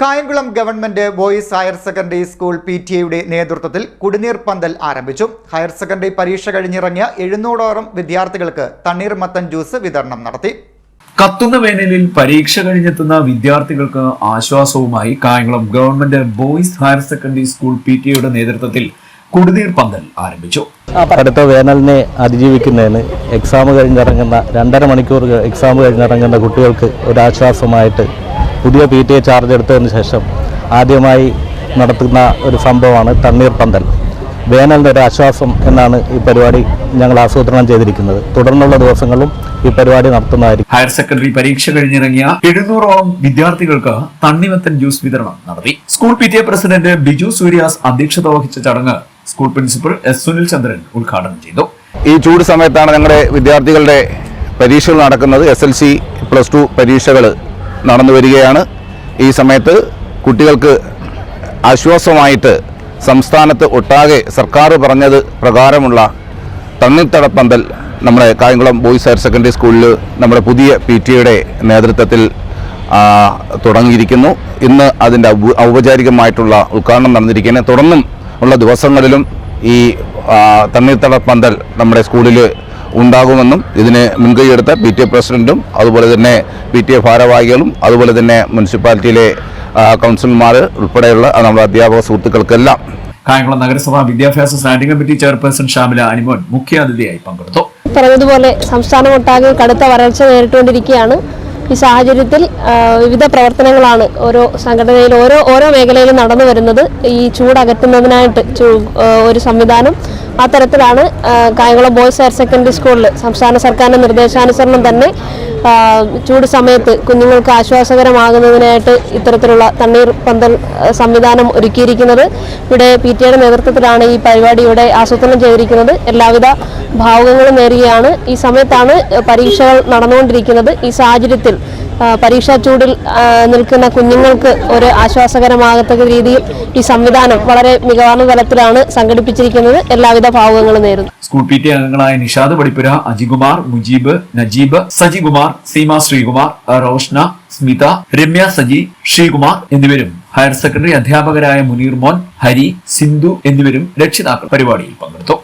Kayamkulam government boys higher secondary school P T എയുടെ നേതൃത്വത്തിൽ കുടിനീർ പന്തൽ ആരംഭിച്ചു. ഹയർ സെക്കൻഡറി പരീക്ഷ കഴിഞ്ഞിറങ്ങിയ എഴുന്നൂറോളം വിദ്യാർത്ഥികൾക്ക് തണ്ണീർമത്തൻ ജ്യൂസ് വിതരണം നടത്തി. കത്തുന്ന വേനലിൽ പരീക്ഷ കഴിഞ്ഞെത്തുന്ന വിദ്യാർത്ഥികൾക്ക് ആശ്വാസവുമായി Kayamkulam government boys higher secondary school P T എയുടെ നേതൃത്വത്തിൽ കുടിനീർ പന്തൽ ആരംഭിച്ചു. അടുത്ത വേനലിനെ അതിജീവിക്കുന്നതിന് എക്സാം കഴിഞ്ഞിറങ്ങുന്ന രണ്ടര മണിക്കൂർ എക്സാം കഴിഞ്ഞിറങ്ങുന്ന കുട്ടികൾക്ക് ഒരാശ്വാസമായിട്ട് പുതിയ പി ടി എ ചാർജ് എടുത്തതിന് ശേഷം ആദ്യമായി നടത്തുന്ന ഒരു സംഭവമാണ് തണ്ണീർ പന്തൽ. വേനലിന്റെ ഒരു ആശ്വാസം എന്നാണ് ഈ പരിപാടി ഞങ്ങൾ ആസൂത്രണം ചെയ്തിരിക്കുന്നത്. തുടർന്നുള്ള ദിവസങ്ങളും ഈ പരിപാടി നടത്തുന്നതായിരിക്കും. ഹയർ സെക്കൻഡറി പരീക്ഷ കഴിഞ്ഞിറങ്ങിയ എഴുന്നൂറോളം വിദ്യാർത്ഥികൾക്ക് തണ്ണിമത്തൻ ജ്യൂസ് വിതരണം നടത്തി. School P T A president Biju Suryas അധ്യക്ഷത വഹിച്ച ചടങ്ങ് school principal S Sunil Chandran ഉദ്ഘാടനം ചെയ്തു. ഈ ചൂട് സമയത്താണ് ഞങ്ങളുടെ വിദ്യാർത്ഥികളുടെ പരീക്ഷകൾ നടക്കുന്നത്. S L C plus two പരീക്ഷകൾ നടന്നു വരികയാണ്. ഈ സമയത്ത് കുട്ടികൾക്ക് ആശ്വാസമായിട്ട് സംസ്ഥാനത്ത് ഒട്ടാകെ സർക്കാർ പറഞ്ഞത് പ്രകാരമുള്ള തണ്ണിത്തടപ്പന്തൽ നമ്മുടെ കായംകുളം ബോയ്സ് ഹയർ സെക്കൻഡറി സ്കൂളിൽ നമ്മുടെ പുതിയ പി ടി എയുടെ നേതൃത്വത്തിൽ തുടങ്ങിയിരിക്കുന്നു. ഇന്ന് അതിന്റെ ഔപചാരികമായിട്ടുള്ള ഉദ്ഘാടനം നടന്നിരിക്കുന്നത് തുടർന്നും ഉള്ള ദിവസങ്ങളിലും ഈ തണ്ണീർത്തട പന്തൽ നമ്മുടെ സ്കൂളിൽ ഉണ്ടാകുമെന്നും ഇതിന് മുൻകൈയെടുത്ത പി ടി എ പ്രസിഡന്റും അതുപോലെ തന്നെ പി ടി എ ഭാരവാഹികളും അതുപോലെ തന്നെ മുനിസിപ്പാലിറ്റിയിലെ കൗൺസിലർമാർ ഉൾപ്പെടെയുള്ള നമ്മുടെ അധ്യാപക സുഹൃത്തുക്കൾക്കെല്ലാം. കായംകുളം നഗരസഭ വിദ്യാഭ്യാസ standing committee chairperson Shamila Animon മുഖ്യാതിഥിയായി പങ്കെടുത്തു. പറഞ്ഞതുപോലെ സംസ്ഥാനമൊട്ടാകെ കടുത്ത വരൾച്ച നേരിട്ടുകൊണ്ടിരിക്കുകയാണ്. ഈ സാഹചര്യത്തിൽ വിവിധ പ്രവർത്തനങ്ങളാണ് ഓരോ സംഘടനയിൽ ഓരോ ഓരോ മേഖലയിലും നടന്നു വരുന്നത്. ഈ ചൂട് അകറ്റുന്നതിനായിട്ട് ചൂ- ആ, ഒരു സംവിധാനം ആ തരത്തിലാണ് കായംകുളം ബോയ്സ് ഹയർ സെക്കൻഡറി സ്കൂളിൽ സംസ്ഥാന സർക്കാരിന്റെ നിർദ്ദേശാനുസരണം തന്നെ ചൂട് സമയത്ത് കുഞ്ഞുങ്ങൾക്ക് ആശ്വാസകരമാകുന്നതിനായിട്ട് ഇത്തരത്തിലുള്ള തണ്ണീർ പന്തൽ സംവിധാനം ഒരുക്കിയിരിക്കുന്നത്. ഇവിടെ പി ടി എയുടെ നേതൃത്വത്തിലാണ് ഈ പരിപാടി ഇവിടെ ആസൂത്രണം ചെയ്തിരിക്കുന്നത്. എല്ലാവിധ ഭാവുകങ്ങളും നേരുകയാണ്. ഈ സമയത്താണ് പരീക്ഷകൾ നടന്നുകൊണ്ടിരിക്കുന്നത്. ഈ സാഹചര്യത്തിൽ പരീക്ഷാ ചൂടിൽ നിൽക്കുന്ന കുഞ്ഞുങ്ങൾക്ക് ഒരു ആശ്വാസകരമാകത്തക്ക രീതിയിൽ ഈ സംവിധാനം വളരെ മികവാർന്ന തലത്തിലാണ് സംഘടിപ്പിച്ചിരിക്കുന്നത്. എല്ലാവിധ ഭാവുകങ്ങളും നേരുന്നു. സ്കൂൾ പി ടി അംഗങ്ങളായ നിഷാദ് പടിപ്പുര അജികുമാർ മുജീബ് നജീബ് സജികുമാർ സീമ ശ്രീകുമാർ റോഷ്ന സ്മിത രമ്യ സജി ശ്രീകുമാർ എന്നിവരും ഹയർ സെക്കൻഡറി അധ്യാപകരായ മുനീർ മോൻ ഹരി സിന്ധു എന്നിവരും രക്ഷിതാക്കൾ പരിപാടിയിൽ പങ്കെടുത്തു.